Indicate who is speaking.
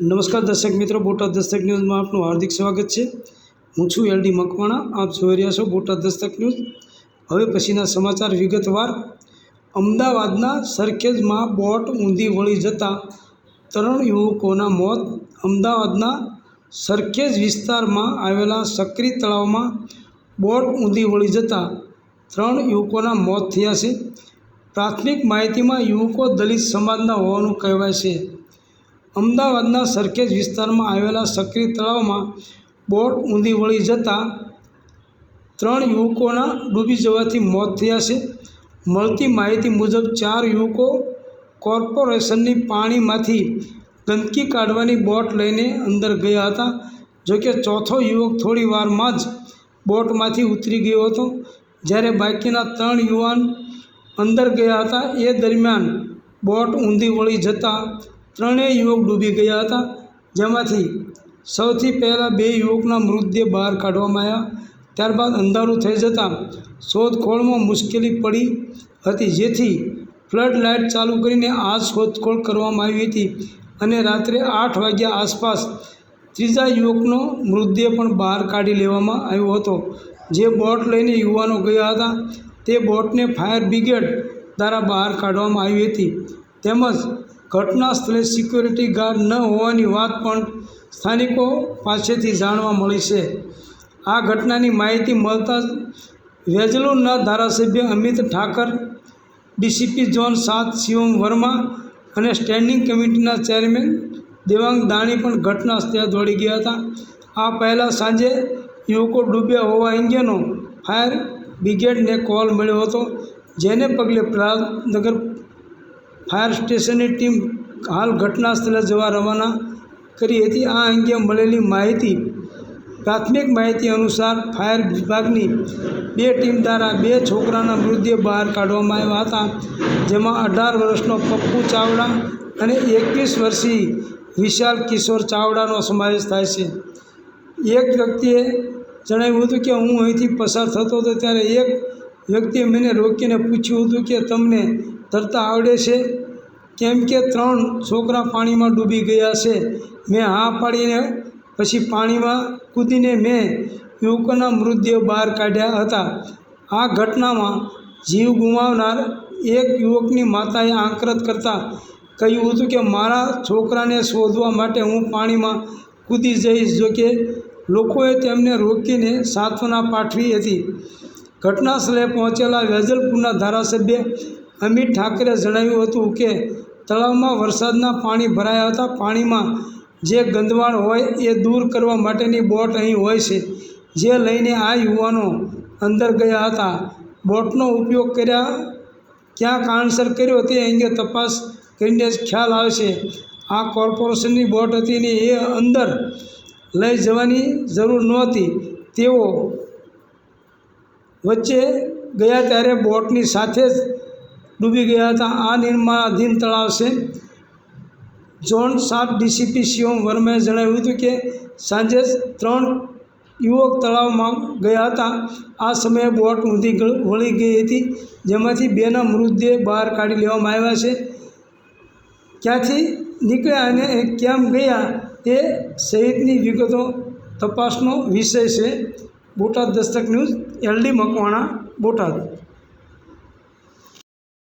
Speaker 1: નમસ્કાર દર્શક મિત્રો, બોટાદ દસ્તક ન્યૂઝમાં આપનું હાર્દિક સ્વાગત છે. હું છું એલડી મકવાણા, આપ જોઈ રહ્યા છો બોટાદ દસ્તક ન્યૂઝ. હવે પછીના સમાચાર વિગતવાર. અમદાવાદના સરખેજમાં બોટ ઊંધી વળી જતાં ત્રણ યુવકોના મોત. અમદાવાદના સરખેજ વિસ્તારમાં આવેલા સક્રી તળાવમાં બોટ ઊંધી વળી જતાં ત્રણ યુવકોના મોત થયા છે. પ્રાથમિક માહિતીમાં યુવકો દલિત સમાજના હોવાનું કહેવાય છે. અમદાવાદના સરખેજ વિસ્તારમાં આવેલા સક્રી તળાવમાં બોટ ઊંધી વળી જતાં ત્રણ યુવકોના ડૂબી જવાથી મોત થયા છે. મળતી માહિતી મુજબ ચાર યુવકો કોર્પોરેશનની પાણીમાંથી ગંદકી કાઢવાની બોટ લઈને અંદર ગયા હતા. જોકે ચોથો યુવક થોડી વારમાં જ બોટમાંથી ઉતરી ગયો હતો. જ્યારે બાકીના ત્રણ યુવાન અંદર ગયા હતા. એ દરમિયાન બોટ ઊંધી વળી જતાં ત્રણેય યુવક ડૂબી ગયા હતા. જેમાંથી સૌથી પહેલાં બે યુવકના મૃતદેહ બહાર કાઢવામાં આવ્યા. ત્યારબાદ અંધારું થઈ જતાં શોધખોળમાં મુશ્કેલી પડી હતી, જેથી ફ્લડ લાઇટ ચાલુ કરીને આ શોધખોળ કરવામાં આવી હતી અને રાત્રે આઠ વાગ્યા આસપાસ ત્રીજા યુવકનો મૃતદેહ પણ બહાર કાઢી લેવામાં આવ્યો હતો. જે બોટ લઈને યુવાનો ગયા હતા, તે બોટને ફાયર બ્રિગેડ દ્વારા બહાર કાઢવામાં આવી હતી. તેમજ ઘટના સ્થળે સિક્યોરિટી ગાર્ડ ન હોવાની વાત પણ સ્થાનિકો પાસેથી જાણવા મળી છે. આ ઘટનાની માહિતી મળતા જ વેજલોરના ધારાસભ્ય અમિત ઠાકર, ડીસીપી ઝોન સાત, શિવમ વર્મા અને સ્ટેન્ડિંગ કમિટીના ચેરમેન દેવાંગ દાણી પણ ઘટના સ્થળે દોડી ગયા હતા. આ પહેલાં સાંજે યુવકો ડૂબ્યા હોવા અંગેનો ફાયર બ્રિગેડને કોલ મળ્યો હતો, જેને પગલે પ્રહલાદનગર ફાયર સ્ટેશનની ટીમ હાલ ઘટના સ્થળે જવા રવાના કરી હતી. આ અંગે મળેલી માહિતી, પ્રાથમિક માહિતી અનુસાર ફાયર વિભાગની બે ટીમ દ્વારા બે છોકરાના મૃતદેહ બહાર કાઢવામાં આવ્યા હતા, જેમાં અઢાર વર્ષનો પપ્પુ ચાવડા અને એકવીસ વર્ષીય વિશાલ કિશોર ચાવડાનો સમાવેશ થાય છે. એક વ્યક્તિએ જણાવ્યું હતું કે, હું અહીંથી પસાર થતો હતો ત્યારે એક વ્યક્તિએ મને રોકીને પૂછ્યું હતું કે, તમને તરતા આવડે છે? કેમ કે ત્રણ છોકરા પાણીમાં ડૂબી ગયા છે. મેં હા પાડીને પછી પાણીમાં કૂદીને મેં યુવકોના મૃતદેહ બહાર કાઢ્યા હતા. આ ઘટનામાં જીવ ગુમાવનાર એક યુવકની માતાએ આંકરત કરતાં કહ્યું હતું કે, મારા છોકરાને શોધવા માટે હું પાણીમાં કૂદી જઈશ જોકે લોકોએ તેમને રોકીને સાંત્વના પાઠવી હતી. ઘટના સ્થળે પહોંચેલા વેજલપુરના ધારાસભ્ય અમિત ઠાકરે જણાવ્યું હતું કે તળાવમાં વરસાદના પાણી ભરાયા હતા. પાણીમાં જે ગંદવાણ હોય એ દૂર કરવા માટેની બોટ અહીં હોય છે. જે લઈને આ યુવાનો અંદર ગયા હતા. બોટનો ઉપયોગ કર્યા, ક્યાં કારણસર કર્યો તે અંગે તપાસ કરીને જ ખ્યાલ આવશે. આ કોર્પોરેશનની બોટ હતી ને એ અંદર લઈ જવાની જરૂર નહોતી. તેઓ વચ્ચે ગયા ત્યારે બોટની સાથે જ ડૂબી ગયા હતા. આ નિર્માણાધીન તળાવ છે. ઝોન સાત ડીસીપી શિવમ વર્માએ જણાવ્યું હતું કે સાંજે ત્રણ યુવક તળાવમાં ગયા હતા. આ સમયે બોટ ઊંધી વળી ગઈ હતી. જેમાંથી બેના મૃતદેહ બહાર કાઢી લેવામાં આવ્યા છે. ક્યાંથી નીકળ્યા અને કેમ ગયા એ સહિતની વિગતો તપાસનો વિષય છે. Botad Dastak news, LD Makwana, Botad.